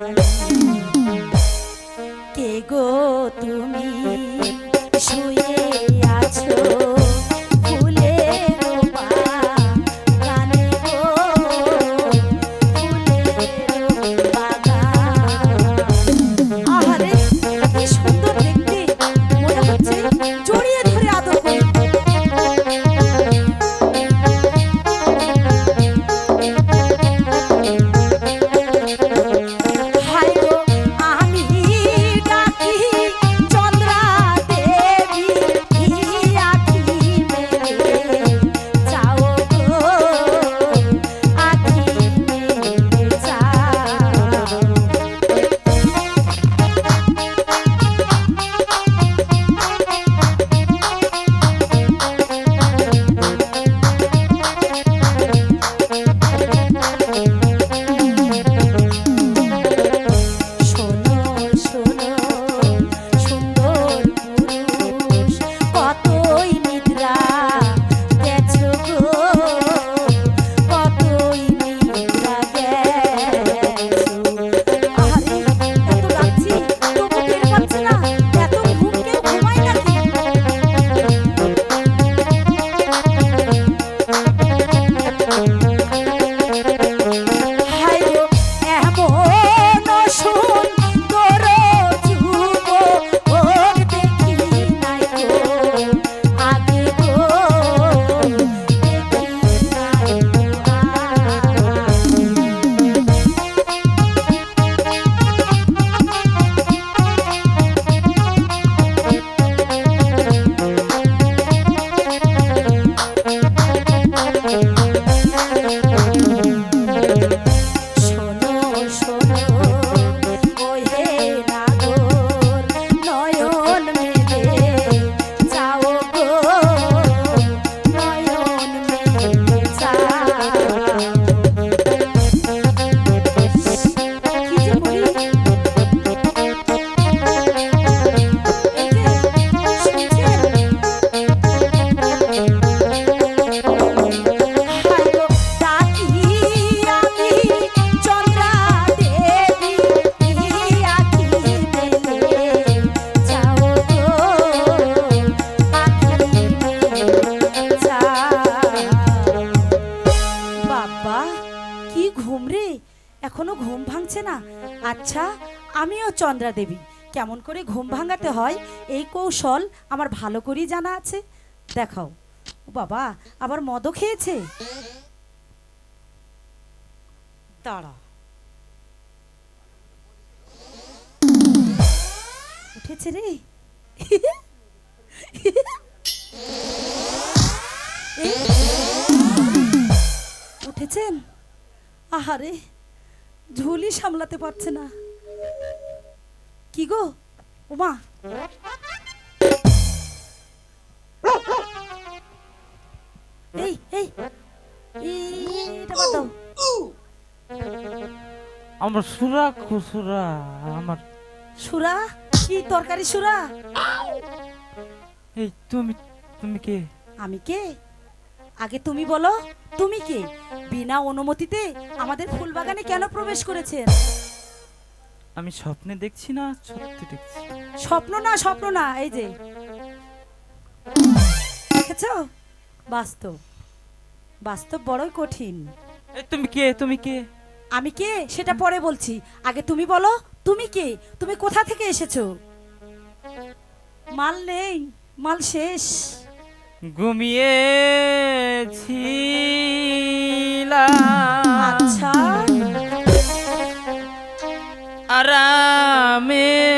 কে চন্দ্রা দেবী। কেমন করে ঘুম ভাঙাতে হয়, এই কৌশল আমার ভালো করেই জানা আছে। দেখাও। বাবা, আবার মদও খেয়েছে? দাঁড়া। উঠেছে রে। উঠেছেন? আহারে, ঝুলি সামলাতে পারছে না। কি গো? উমা এই এই এই, এটা বাদ দাও। আমার সুরা খুসুরা আমার সুরা? কি তরকারি সুরা? এই তুমি তুমি কে? আমি কে? আগে তুমি বলো তুমি কে? বিনা অনুমতিতে আমাদের ফুলবাগানে কেন প্রবেশ করেছেন? আমি স্বপ্নে দেখছি না সত্যি দেখছি। স্বপ্ন না স্বপ্ন না এই যে। দেখেছ? বাস্তব। বাস্তব বড়ই কঠিন। তুমি কে? তুমি কে? আমি কে? সেটা পরে বলছি। আগে তুমি বলো তুমি কে? তুমি কোথা থেকে এসেছ? মাল নেই মাল শেষ। ঘুমিয়েছিলাম। আচ্ছা। আরামেতে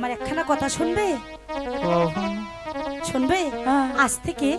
আমার একখানা কথা শুনবে? শুনবে? হ্যাঁ। আজ থেকে